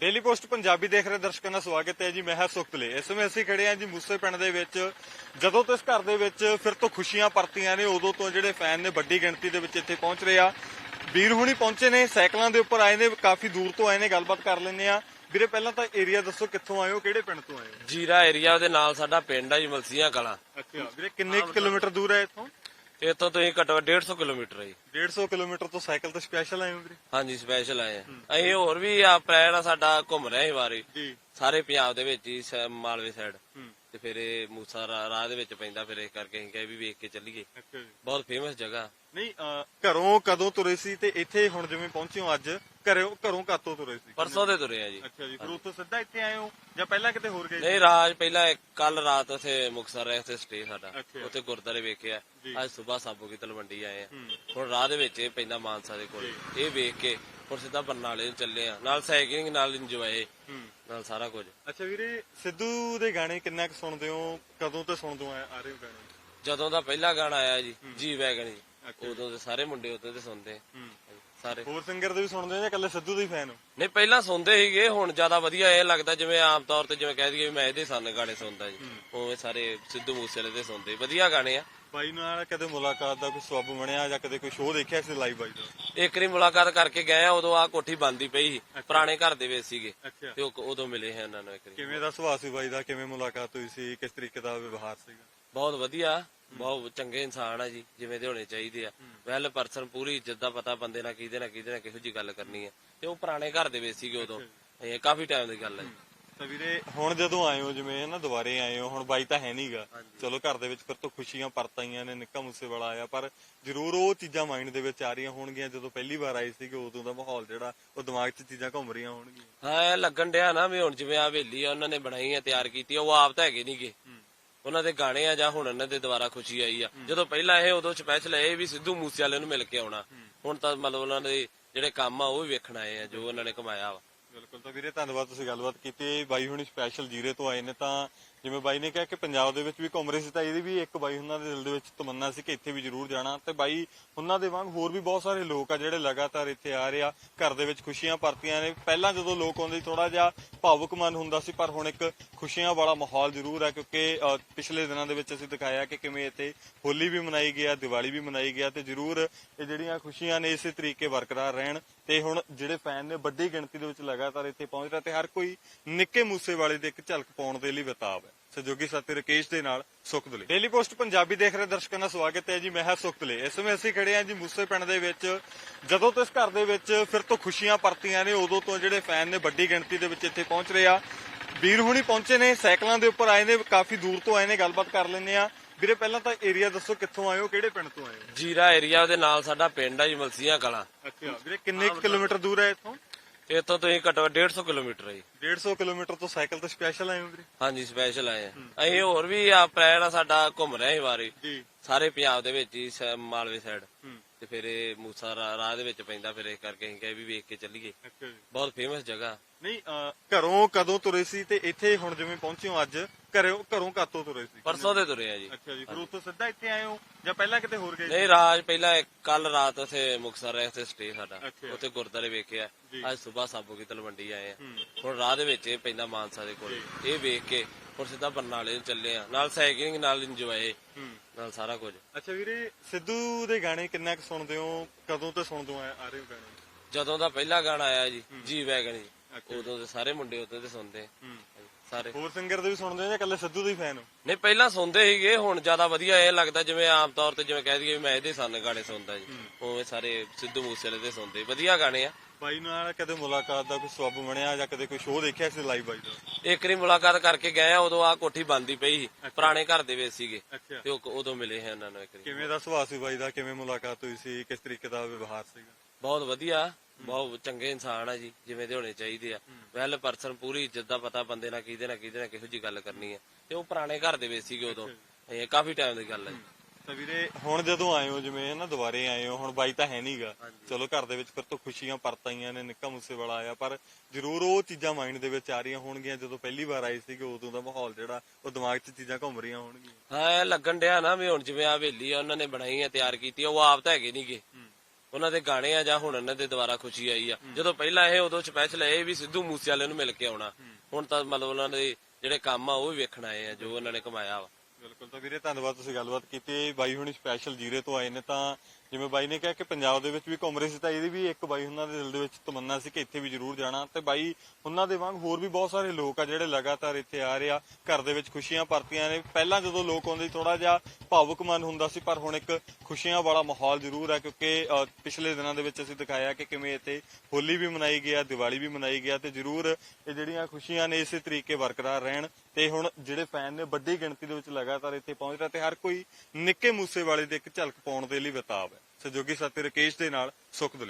Daily post Punjabi ਦੇਖ ਰਹੇ ਦਰਸ਼ਕਾਂ ਦਾ ਸਵਾਗਤ ਹੈ ਜੀ ਮੈਂ ਹਾਂ ਸੁਖਤਲੇ ਇਸ ਸਮੇਂ ਅਸੀਂ ਖੜੇ ਹਾਂ ਜੀ ਮੂਸੇ ਪਿੰਡ ਦੇ ਵਿੱਚ। ਜਦੋਂ ਤੋਂ ਇਸ ਘਰ ਦੇ ਵਿੱਚ ਫਿਰ ਤੋਂ ਖੁਸ਼ੀਆਂ ਪਰਤੀਆਂ ਨੇ ਉਦੋਂ ਤੋਂ ਜਿਹੜੇ ਫੈਨ ਨੇ ਵੱਡੀ ਗਿਣਤੀ ਦੇ ਵਿੱਚ ਇੱਥੇ ਪਹੁੰਚ ਰਹੇ ਆ। ਵੀਰ ਹੁਣੀ ਪਹੁੰਚੇ ਨੇ ਸਾਈਕਲਾਂ ਦੇ ਉੱਪਰ ਆਏ ਨੇ ਕਾਫੀ ਦੂਰ ਤੋਂ ਆਏ ਨੇ ਗੱਲਬਾਤ ਕਰ ਲੈਂਦੇ ਆ ਵੀਰੇ ਪਹਿਲਾਂ ਤਾਂ ਏਰੀਆ ਦੱਸੋ ਕਿੱਥੋਂ ਆਏ ਹੋ ਕਿਹੜੇ ਪਿੰਡ ਤੋਂ ਆਏ ਹੋ? ਜੀਰਾ ਏਰੀਆ ਦੇ ਨਾਲ ਸਾਡਾ ਪਿੰਡ ਆ ਜੀ ਮਲਸੀਆਂ ਕਲਾਂ। ਅੱਛਾ ਵੀਰੇ ਕਿੰਨੇ ਕਿਲੋਮੀਟਰ ਦੂਰ ਹੈ ਇੱਥੋਂ? ਇੱਥੋਂ ਤੁਸੀਂ ਘੱਟੋ ਘੱਟ 150 ਕਿਲੋਮੀਟਰ ਹੈ ਜੀ। 150 ਕਿਲੋਮੀਟਰ ਤੋਂ ਸਾਈਕਲ ਤੇ ਸਪੈਸ਼ਲ ਆਏ ਹੋ ਵੀਰੇ? ਹਾਂਜੀ ਸਪੈਸ਼ਲ ਆਏ ਆ। ਅਸੀਂ ਹੋਰ ਵੀ ਆ ਪ੍ਰੈਣ ਸਾਡਾ ਘੁੰਮ ਰਿਹਾ ਸੀ ਵਾਰੀ ਜੀ। ਸਾਰੇ ਪੰਜਾਬ ਦੇ ਵਿੱਚ ਹੀ ਸ- ਮਾਲਵੇ ਸਾਈਡ ਤੇ ਫਿਰ ਇਹ ਮੂਸਾ ਰਾ- ਰਾਹ ਦੇ ਵਿੱਚ ਪੈਂਦਾ ਫਿਰ ਇਸ ਕਰਕੇ ਅਸੀਂ ਕਹੇ ਵੀ ਵੇਖ ਕੇ ਚੱਲੀਏ। ਅੱਛਾ ਜੀ। ਬਹੁਤ ਫੇਮਸ ਜਗ੍ਹਾ। ਨਹੀਂ ਘਰੋਂ ਕਦੋਂ ਤੁਰੇ ਸੀ ਤੇ ਇੱਥੇ ਹੁਣ ਜਿਵੇਂ ਪਹੁੰਚੇ ਹੋ ਅੱਜ ਘਰੋਂ ਘਰੋਂ ਕਾਤੋਂ ਤੁਰੇ ਸੀ? ਪਰਸੋਂ ਦੇ ਤੁਰੇ ਆ ਜੀ। ਅੱਛਾ ਜੀ ਫਿਰ ਉੱਥੋਂ ਸਿੱਧਾ ਇੱਥੇ ਆਏ ਹੋ ਜਾਂ ਪਹਿਲਾਂ ਕਿਤੇ ਹੋਰ ਗਏ? ਨਹੀਂ ਰਾਜ ਪਹਿਲਾਂ ਕੱਲ ਰਾਤ ਉਥੇ ਮੁਕਸਰ ਰਹੇ ਉੱਥੇ ਸਟੇ ਸਾਡਾ। ਅੱਛਾ। ਉੱਥੇ ਗੁਰਦਾਰੇ ਵੇਖਿਆ। ਅੱਜ ਸਵੇਰ ਸਾਬੋ ਕੀ ਤਲਵੰਡੀ ਆਏ ਆ। ਹੁਣ ਰਾਹ ਦੇ ਵਿੱਚ ਇਹ ਪੈਂਦਾ ਮਾਨਸਾ ਦੇ ਕੋਲ। ਇਹ ਵੇਖ ਕੇ ਹੁਣ ਸਿੱਧਾ ਬਰਨਾਲੇ ਨੂੰ ਚੱਲੇ ਆ। ਨਾਲ ਸਾਈਕਲਿੰਗ ਨਾਲ ਇੰਜੋਏ ਨਾਲ ਸਾਰਾ ਕੁਝ। ਅੱਛਾ ਵੀਰੇ ਸਿੱਧੂ ਦੇ ਗਾਣੇ ਕਿੰਨਾ ਕੁ ਸੁਣਦੇ ਹੋ? ਕਦੋਂ ਤੋਂ ਸੁਣਦੇ ਹੋ ਆ ਆ ਰਹੇ ਹੋ ਗਾਣੇ? ਜਦੋਂ ਦਾ ਪਹਿਲਾ ਗਾਣਾ ਆਇਆ ਜੀ ਜੀ ਵੈਗਨ ਜੀ। ਉਦੋਂ ਦੇ ਸਾਰੇ ਮੁੰਡੇ ਉਦੋਂ ਦੇ ਸੁਣਦੇ। ਸਾਰੇ। ਹੋਰ ਸਿੰਗਰ ਦੇ ਵੀ ਸੁਣਦੇ ਹੋ ਜਾਂ ਇਕੱਲੇ ਸਿੱਧੂ ਦੇ ਫੈਨ ਹੋ? ਨਹੀਂ ਪਹਿਲਾਂ ਸੁਣਦੇ ਸੀਗੇ ਹੁਣ ਜ਼ਿਆਦਾ ਵਧੀਆ ਇਹ ਲੱਗਦਾ ਜਿਵੇਂ ਆਮ ਤੌਰ ਤੇ ਜਿਵੇਂ ਕਹਿ ਦਈਏ ਵੀ ਮੈਂ ਇਹਦੇ ਸਾਨੇ ਗਾਣੇ ਸੁਣਦਾ ਜੀ। ਉਵੇਂ ਸਾਰੇ ਸਿੱਧੂ ਮੂਸੇਵਾਲੇ ਦੇ ਸੁਣਦੇ। ਵਧੀਆ ਗਾਣੇ ਆ। ਬਾਈ ਨਾਲ ਕਦੇ ਮੁਲਾਕਾਤ ਦਾ ਕੋਈ ਸਬਬ ਬਣਿਆ ਜਾਂ ਕਦੇ ਕੋਈ ਸ਼ੋਅ ਦੇਖਿਆ ਸੀ ਲਾਈਵ ਬਾਈ ਦਾ? ਇੱਕ ਵਾਰੀ ਮੁਲਾਕਾਤ ਕਰਕੇ ਗਏ ਆ ਉਦੋਂ ਆ ਕੋਠੀ ਬੰਦੀ ਪਈ ਸੀ। ਪੁਰਾਣੇ ਘਰ ਦੇ ਵਿੱਚ ਸੀਗੇ। ਅੱਛਾ। ਤੇ ਉਹ ਉਦੋਂ ਮਿਲੇ ਹੈ ਉਹਨਾਂ ਨੂੰ ਇੱਕ ਵਾਰੀ। ਕਿਵੇਂ ਦਾ ਸੁਭਾਅ ਸੀ ਬਾਈ ਦਾ? ਕਿਵੇਂ ਮੁਲਾਕਾਤ ਹੋਈ ਸੀ? ਕਿਸ ਤਰੀਕੇ ਦਾ ਵਿਵਹਾਰ ਸੀਗਾ? ਬਹੁਤ ਵਧੀਆ। ਬਹੁਤ ਚੰਗੇ ਇਨਸਾਨ ਆ ਜੀ ਜਿਵੇਂ ਦੇ ਹੋਣੇ ਚਾਹੀਦੇ ਆ। ਵੈਲ ਪਰਸਨ ਪੂਰੀ ਇੱਜ਼ਤ ਦਾ ਪਤਾ ਬੰਦੇ ਨਾਲ ਕਿਹਦੇ ਨਾਲ ਕਿਹਦੇ ਨਾਲ ਕਿਹੋ ਜੀ ਗੱਲ ਕਰਨੀ ਹੈ ਤੇ ਉਹ ਪੁਰਾਣੇ ਘਰ ਦੇ ਵਿੱਚ ਸੀਗੇ ਉਦੋਂ। ਇਹ ਕਾਫੀ ਟਾਈਮ ਦੀ ਗੱਲ ਹੈ ਜੀ। ਤਾਂ ਵੀਰੇ ਹੁਣ ਜਦੋਂ ਆਏ ਹੋ ਜਿਵੇਂ ਨਾ ਦੁਬਾਰੇ ਆਏ ਹੋ ਹੁਣ ਬਾਈ ਤਾਂ ਹੈ ਨਹੀਂਗਾ ਚਲੋ ਘਰ ਦੇ ਵਿੱਚ ਫਿਰ ਤੋਂ ਖੁਸ਼ੀਆਂ ਪਰਤ ਆਈਆਂ ਨੇ ਨਿੱਕਾ ਮੂਸੇ ਵਾਲਾ ਆਇਆ ਪਰ ਜ਼ਰੂਰ ਉਹ ਚੀਜ਼ਾਂ ਮਾਈਂਡ ਦੇ ਵਿੱਚ ਆ ਰਹੀਆਂ ਹੋਣਗੀਆਂ। ਜਦੋਂ ਪਹਿਲੀ ਵਾਰ ਆਏ ਸੀਗੇ ਉਦੋਂ ਦਾ ਮਾਹੌਲ ਜਿਹੜਾ ਉਹ ਦਿਮਾਗ 'ਚ ਚੀਜ਼ਾਂ ਘੁੰਮ ਰਹੀਆਂ ਹੋਣਗੀਆਂ। ਹਾਂ ਲੱਗਣ ਡਿਆ ਨਾ ਵੀ ਹੁਣ ਜਿਵੇਂ ਆ ਹਵੇਲੀ ਆ ਉਹਨਾਂ ਨੇ ਬਣਾਈ ਆ ਤਿਆਰ ਕੀਤੀ ਆ ਉਹ ਆਪ ਤਾਂ ਹੈਗੇ ਨਹੀਂਗੇ ਉਹਨਾਂ ਦੇ ਗਾਣੇ ਆ ਜਾਂ ਹੁਣ ਉਹਨਾਂ ਦੇ ਦੁਬਾਰਾ ਖੁਸ਼ੀ ਆਈ ਆ। ਜਦੋਂ ਪਹਿਲਾਂ ਇਹ ਉਦੋਂ ਸਪੈਸ਼ਲ ਇਹ ਵੀ ਸਿੱਧੂ ਮੂਸੇ ਵਾਲੇ ਨੂੰ ਮਿਲ ਕੇ ਆਉਣਾ। ਹੁਣ ਤਾਂ ਮਤਲਬ ਉਹਨਾਂ ਦੇ ਜਿਹੜੇ ਕੰਮ ਆ ਉਹ ਵੀ ਵੇਖਣ ਆਏ ਆ ਜੋ ਉਹਨਾਂ ਨੇ ਕਮਾਇਆ ਵਾ। ਬਿਲਕੁਲ ਤਾਂ ਵੀਰੇ ਧੰਨਵਾਦ ਤੁਸੀਂ ਗੱਲਬਾਤ ਕੀਤੀ। ਬਾਈ ਹੁਣੀ ਸਪੈਸ਼ਲ ਜੀਰੇ ਤੋਂ ਆਏ ਨੇ ਤਾਂ ਜਿਵੇਂ ਬਾਈ ਨੇ ਕਿਹਾ ਕਿ ਪੰਜਾਬ ਦੇ ਵਿੱਚ ਵੀ ਘੁੰਮ ਸੀ ਤਾਂ ਇਹਦੀ ਵੀ ਇੱਕ ਬਾਈ ਉਹਨਾਂ ਦੇ ਦਿਲ ਦੇ ਵਿੱਚ ਤਮੰਨਾ ਸੀ ਕਿ ਇੱਥੇ ਵੀ ਜ਼ਰੂਰ ਜਾਣਾ ਤੇ ਬਾਈ ਉਹਨਾਂ ਦੇ ਵਾਂਗ ਹੋਰ ਵੀ ਬਹੁਤ ਸਾਰੇ ਲੋਕ ਆ ਜਿਹੜੇ ਲਗਾਤਾਰ ਇੱਥੇ ਆ ਰਹੇ ਆ, ਘਰ ਦੇ ਵਿੱਚ ਖੁਸ਼ੀਆਂ ਪਰਤੀਆਂ ਨੇ। ਪਹਿਲਾਂ ਜਦੋਂ ਲੋਕ ਆਉਂਦੇ ਥੋੜਾ ਜਿਹਾ ਭਾਵੁਕ ਮਨ ਹੁੰਦਾ ਸੀ, ਪਰ ਹੁਣ ਇੱਕ ਖੁਸ਼ੀਆਂ ਵਾਲਾ ਮਾਹੌਲ ਜ਼ਰੂਰ ਹੈ ਕਿਉਂਕਿ ਪਿਛਲੇ ਦਿਨਾਂ ਦੇ ਵਿੱਚ ਅਸੀਂ ਦਿਖਾਇਆ ਕਿ ਕਿਵੇਂ ਇੱਥੇ ਹੋਲੀ ਵੀ ਮਨਾਈ ਗਿਆ ਦੀਵਾਲੀ ਵੀ ਮਨਾਈ ਗਿਆ ਤੇ ਜ਼ਰੂਰ ਇਹ ਜਿਹੜੀਆਂ ਖੁਸ਼ੀਆਂ ਨੇ ਇਸੇ ਤਰੀਕੇ ਬਰਕਰਾਰ ਰਹਿਣ ਤੇ ਹੁਣ ਜਿਹੜੇ ਫੈਨ ਨੇ ਵੱਡੀ ਗਿਣਤੀ ਦੇ ਵਿੱਚ ਲਗਾਤਾਰ ਇੱਥੇ ਪਹੁੰਚ ਰਿਹਾ ਤੇ ਹਰ ਕੋਈ ਨਿੱਕੇ ਮੂਸੇ ਵਾਲੇ ਦੇ ਇੱਕ ਝਲਕ ਪਾਉਣ ਦੇ ਲਈ ਬਤਾਬ ਹੈ। ਸਹਿਯੋਗੀ ਸਾਥੀ ਰਕੇਸ਼ ਦੇ ਨਾਲ ਸੁਖਦਲੇ ਡੇਲੀ ਪੋਸਟ ਪੰਜਾਬੀ ਦੇਖ ਰਹੇ ਦਰਸ਼ਕਾਂ ਦਾ ਸਵਾਗਤ ਹੈ ਜੀ ਮੈਂ ਹਾਂ ਸੁਖਦਲੇ ਇਸ ਸਮੇਂ ਅਸੀਂ ਖੜੇ ਹਾਂ ਜੀ ਮੂਸੇ ਪਿੰਡ ਦੇ ਵਿੱਚ। ਜਦੋਂ ਤੋਂ ਇਸ ਘਰ ਦੇ ਵਿੱਚ ਫਿਰ ਤੋਂ ਖੁਸ਼ੀਆਂ ਪਰਤੀਆਂ ਨੇ ਉਦੋਂ ਤੋਂ ਜਿਹੜੇ ਫੈਨ ਨੇ ਵੱਡੀ ਗਿਣਤੀ ਦੇ ਵਿੱਚ ਇੱਥੇ ਪਹੁੰਚ ਰਹੇ ਆ। ਵੀਰ ਹੁਣੀ ਪਹੁੰਚੇ ਨੇ ਸਾਈਕਲਾਂ ਦੇ ਉੱਪਰ ਆਏ ਨੇ ਕਾਫੀ ਦੂਰ ਤੋਂ ਆਏ ਨੇ ਗੱਲਬਾਤ ਕਰ ਲੈਂਦੇ ਆ ਵੀਰੇ ਪਹਿਲਾਂ ਤਾਂ ਏਰੀਆ ਦੱਸੋ ਕਿੱਥੋਂ ਆਏ ਹੋ ਕਿਹੜੇ ਪਿੰਡ ਤੋਂ ਆਏ ਹੋ? ਜੀਰਾ ਏਰੀਆ ਦੇ ਨਾਲ ਸਾਡਾ ਪਿੰਡ ਆ ਜੀ ਮਲਸੀਆਂ ਕਲਾਂ। ਅੱਛਾ ਵੀਰੇ ਕਿੰਨੇ ਕਿਲੋਮੀਟਰ ਦੂਰ ਹੈ ਇੱਥੋਂ? ਇੱਥੋਂ ਤੁਸੀਂ ਘੱਟੋ ਘੱਟ 150 ਕਿਲੋਮੀਟਰ ਹੈ ਜੀ। 150 ਕਿਲੋਮੀਟਰ ਤੋਂ ਸਾਈਕਲ ਤੇ ਸਪੈਸ਼ਲ ਆਏ ਹੋ ਵੀਰੇ? ਹਾਂਜੀ ਸਪੈਸ਼ਲ ਆਏ ਆ। ਅਸੀਂ ਹੋਰ ਵੀ ਆ ਪ੍ਰੈਣ ਸਾਡਾ ਘੁੰਮ ਰਿਹਾ ਸੀ ਵਾਰੀ ਜੀ। ਸਾਰੇ ਪੰਜਾਬ ਦੇ ਵਿੱਚ ਹੀ ਸ- ਮਾਲਵੇ ਸਾਈਡ ਹੂੰ। ਤੇ ਫਿਰ ਇਹ ਮੂਸਾ ਰਾ- ਰਾਹ ਦੇ ਵਿੱਚ ਪੈਂਦਾ ਫਿਰ ਇਸ ਕਰਕੇ ਅਸੀਂ ਕਹੇ ਵੀ ਵੇਖ ਕੇ ਚੱਲੀਏ। ਅੱਛਾ ਜੀ। ਬਹੁਤ ਫੇਮਸ ਜਗ੍ਹਾ। ਨਹੀਂ ਅਹ, ਘਰੋਂ ਕਦੋਂ ਤੁਰੇ ਸੀ ਤੇ ਇੱਥੇ ਹੁਣ ਜਿਵੇਂ ਪਹੁੰਚੇ ਹੋ ਅੱਜ ਘਰੋਂ ਘਰੋਂ ਕਾਤੋਂ ਤੁਰੇ ਸੀ? ਪਰਸੋਂ ਦੇ ਤੁਰੇ ਆ ਜੀ। ਅੱਛਾ ਜੀ ਫਿਰ ਉੱਥੋਂ ਸਿੱਧਾ ਇੱਥੇ ਆਏ ਹੋ? ਜਾਂ ਪਹਿਲਾਂ ਕਿਤੇ ਹੋਰ ਗਏ? ਨਹੀਂ ਰਾਜ ਪਹਿਲਾਂ ਕੱਲ ਰਾਤ ਉਥੇ ਮੁਕਸਰ ਰਹੇ ਉੱਥੇ ਸਟੇ ਸਾਡਾ। ਅੱਛਾ। ਉੱਥੇ ਗੁਰਦਾਰੇ ਵੇਖਿਆ। ਜੀ। ਅੱਜ ਸਵੇਰ ਸਾਬੋ ਕੀ ਤਲਵੰਡੀ ਆਏ ਆ। ਹੁਣ ਰਾਹ ਦੇ ਵਿੱਚ ਇਹ ਪੈਂਦਾ ਮਾਨਸਾ ਦੇ ਕੋਲ। ਇਹ ਵੇਖ ਕੇ ਹੁਣ ਸਿੱਧਾ ਬਰਨਾਲੇ ਨੂੰ ਚੱਲੇ ਆ। ਨਾਲ ਸਾਈਕਲਿੰਗ ਨਾਲ ਇੰਜੋਏ ਨਾਲ ਸਾਰਾ ਕੁਝ। ਅੱਛਾ ਵੀਰੇ ਸਿੱਧੂ ਦੇ ਗਾਣੇ ਕਿੰਨਾ ਕੁ ਸੁਣਦੇ ਹੋ? ਕਦੋਂ ਤੋਂ ਸੁਣਦੇ ਹੋ ਆ ਰਹੇ ਹੋ ਗਾਣੇ? ਜਦੋਂ ਦਾ ਪਹਿਲਾ ਗਾਣਾ ਆਇਆ ਜੀ ਜੀ ਵੈਗਨ ਜੀ। ਉਦੋਂ ਦੇ ਸਾਰੇ ਮੁੰਡੇ ਉਦੋਂ ਦੇ ਸੁਣਦੇ ਸਾਰੇ। ਹੋਰ ਸਿੰਗਰ ਦੇ ਵੀ ਸੁਣਦੇ ਹੋ ਜਾਂ ਇਕੱਲੇ ਸਿੱਧੂ ਦੇ ਫੈਨ ਹੋ? ਨਹੀਂ ਪਹਿਲਾਂ ਸੁਣਦੇ ਸੀਗੇ ਹੁਣ ਜ਼ਿਆਦਾ ਵਧੀਆ ਇਹ ਲੱਗਦਾ ਜਿਵੇਂ ਆਮ ਤੌਰ ਤੇ ਜਿਵੇਂ ਕਹਿ ਦਈਏ ਵੀ ਮੈਂ ਇਹਦੇ ਸਾਨੇ ਗਾਣੇ ਸੁਣਦਾ ਜੀ। ਉਵੇਂ ਸਾਰੇ ਸਿੱਧੂ ਮੂਸੇਵਾਲੇ ਦੇ ਸੁਣਦੇ। ਵਧੀਆ ਗਾਣੇ ਆ। ਬਾਈ ਨਾਲ ਕਦੇ ਮੁਲਾਕਾਤ ਦਾ ਕੋਈ ਸਬਬ ਬਣਿਆ ਜਾਂ ਕਦੇ ਕੋਈ ਸ਼ੋਅ ਦੇਖਿਆ ਸੀ ਲਾਈਵ ਬਾਈ ਦਾ? ਇੱਕ ਵਾਰੀ ਮੁਲਾਕਾਤ ਕਰਕੇ ਗਏ ਆ ਉਦੋਂ ਆ ਕੋਠੀ ਬੰਦੀ ਪਈ ਸੀ। ਪੁਰਾਣੇ ਘਰ ਦੇ ਵਿੱਚ ਸੀਗੇ। ਤੇ ਉਹ ਉਦੋਂ ਮਿਲੇ ਹੈ ਉਹਨਾਂ ਨੂੰ ਇੱਕ ਵਾਰੀ। ਕਿਵੇਂ ਦਾ ਸੁਭਾਅ ਸੀ ਬਾਈ ਦਾ? ਕਿਵੇਂ ਮੁਲਾਕਾਤ ਹੋਈ ਸੀ? ਕਿਸ ਤਰੀਕੇ ਦਾ ਵਿਵਹਾਰ ਸੀਗਾ? ਬਹੁਤ ਵਧੀਆ। ਬਹੁਤ ਚੰਗੇ ਇਨਸਾਨ ਆ ਜੀ ਜਿਵੇਂ ਦੇ ਹੋਣੇ ਚਾਹੀਦੇ ਆ। ਵੈਲ ਪਰਸਨ ਪੂਰੀ ਇੱਜ਼ਤ ਦਾ ਪਤਾ ਬੰਦੇ ਨਾਲ ਕਿਹਦੇ ਨਾਲ ਕਿਹਦੇ ਨਾਲ ਕਿਹੋ ਜੀ ਗੱਲ ਕਰਨੀ ਹੈ ਤੇ ਉਹ ਪੁਰਾਣੇ ਘਰ ਦੇ ਵਿੱਚ ਸੀਗੇ ਉਦੋਂ। ਇਹ ਕਾਫੀ ਟਾਈਮ ਦੀ ਗੱਲ ਹੈ ਜੀ। ਤਾਂ ਵੀਰੇ ਹੁਣ ਜਦੋਂ ਆਏ ਹੋ ਜਿਵੇਂ ਨਾ ਦੁਬਾਰੇ ਆਏ ਹੋ ਹੁਣ ਬਾਈ ਤਾਂ ਹੈ ਨਹੀਂਗਾ ਚਲੋ ਘਰ ਦੇ ਵਿੱਚ ਫਿਰ ਤੋਂ ਖੁਸ਼ੀਆਂ ਪਰਤ ਆਈਆਂ ਨੇ ਨਿੱਕਾ ਮੂਸੇ ਵਾਲਾ ਆਇਆ ਪਰ ਜ਼ਰੂਰ ਉਹ ਚੀਜ਼ਾਂ ਮਾਈਂਡ ਦੇ ਵਿੱਚ ਆ ਰਹੀਆਂ ਹੋਣਗੀਆਂ। ਜਦੋਂ ਪਹਿਲੀ ਵਾਰ ਆਏ ਸੀਗੇ ਉਦੋਂ ਦਾ ਮਾਹੌਲ ਜਿਹੜਾ ਉਹ ਦਿਮਾਗ 'ਚ ਚੀਜ਼ਾਂ ਘੁੰਮ ਰਹੀਆਂ ਹੋਣਗੀਆਂ। ਹਾਂ ਲੱਗਣ ਡਿਆ ਨਾ ਵੀ ਹੁਣ ਜਿਵੇਂ ਆ ਹਵੇਲੀ ਆ ਉਹਨਾਂ ਨੇ ਬਣਾਈ ਆ ਤਿਆਰ ਕੀਤੀ ਆ ਉਹ ਆਪ ਤਾਂ ਹੈਗੇ ਨਹੀਂਗੇ ਉਹਨਾਂ ਦੇ ਗਾਣੇ ਆ ਜਾਂ ਹੁਣ ਉਹਨਾਂ ਦੇ ਦੁਆਰਾ ਖੁਸ਼ੀ ਆਈ ਆ। ਜਦੋਂ ਪਹਿਲਾਂ ਇਹ ਉਦੋਂ ਸਪੈਸ਼ਲ ਇਹ ਵੀ ਸਿੱਧੂ ਮੂਸੇ ਵਾਲੇ ਨੂੰ ਮਿਲ ਕੇ ਆਉਣਾ। ਹੁਣ ਤਾਂ ਮਤਲਬ ਉਹਨਾਂ ਦੇ ਜਿਹੜੇ ਕੰਮ ਆ ਉਹ ਵੀ ਵੇਖਣ ਆਏ ਆ ਜੋ ਉਹਨਾਂ ਨੇ ਕਮਾਇਆ ਵਾ। ਬਿਲਕੁਲ ਤਾਂ ਵੀਰੇ ਧੰਨਵਾਦ ਤੁਸੀਂ ਗੱਲਬਾਤ ਕੀਤੀ। ਬਾਈ ਹੁਣੀ ਸਪੈਸ਼ਲ ਜੀਰੇ ਤੋਂ ਆਏ ਨੇ ਤਾਂ ਜਿਵੇਂ ਬਾਈ ਨੇ ਕਿਹਾ ਕਿ ਪੰਜਾਬ ਦੇ ਵਿੱਚ ਵੀ ਘੁੰਮ ਤਾਂ ਇਹਦੀ ਵੀ ਇੱਕ ਬਾਈ ਉਹਨਾਂ ਦੇ ਦਿਲ ਦੇ ਵਿੱਚ ਤਮੰਨਾ ਸੀ ਕਿ ਇੱਥੇ ਵੀ ਜ਼ਰੂਰ ਜਾਣਾ। ਤੇ ਬਾਈ ਉਹਨਾਂ ਦੇ ਵਾਂਗ ਹੋਰ ਵੀ ਬਹੁਤ ਸਾਰੇ ਲੋਕ ਆ ਜਿਹੜੇ ਲਗਾਤਾਰ ਇੱਥੇ ਆ ਰਹੇ ਆ, ਘਰ ਦੇ ਵਿੱਚ ਖੁਸ਼ੀਆਂ ਪਰਤੀਆਂ ਨੇ। ਪਹਿਲਾਂ ਜਦੋਂ ਲੋਕ ਆਉਂਦੇ ਥੋੜਾ ਜਿਹਾ ਭਾਵੁਕ ਮਨ ਹੁੰਦਾ ਸੀ, ਪਰ ਹੁਣ ਇੱਕ ਖੁਸ਼ੀਆਂ ਵਾਲਾ ਮਾਹੌਲ ਜ਼ਰੂਰ ਹੈ ਕਿਉਂਕਿ ਪਿਛਲੇ ਦਿਨਾਂ ਦੇ ਵਿੱਚ ਅਸੀਂ ਦਿਖਾਇਆ ਕਿ ਕਿਵੇਂ ਇੱਥੇ ਹੋਲੀ ਵੀ ਮਨਾਈ ਗਿਆ ਦੀਵਾਲੀ ਵੀ ਮਨਾਈ ਗਿਆ ਤੇ ਜ਼ਰੂਰ ਇਹ ਜਿਹੜੀਆਂ ਖੁਸ਼ੀਆਂ ਨੇ ਇਸੇ ਤਰੀਕੇ ਬਰਕਰਾਰ ਰਹਿਣ। ਤੇ ਹੁਣ ਜਿਹੜੇ ਫੈਨ ਨੇ ਵੱਡੀ ਗਿਣਤੀ ਦੇ ਵਿੱਚ ਲਗਾਤਾਰ ਇੱਥੇ ਪਹੁੰਚ ਰਿਹਾ ਤੇ ਹਰ ਕੋਈ ਨਿੱਕੇ ਮੂਸੇ ਵਾਲੇ ਦੇ ਇੱਕ ਝਲਕ ਪਾਉਣ ਦੇ ਲਈ ਵਿਤਾਬ ਸਹਿਯੋਗੀ ਸਾਥੀ ਰਕੇਸ਼ ਦੇ ਨਾਲ ਸੁਖਦਲੇ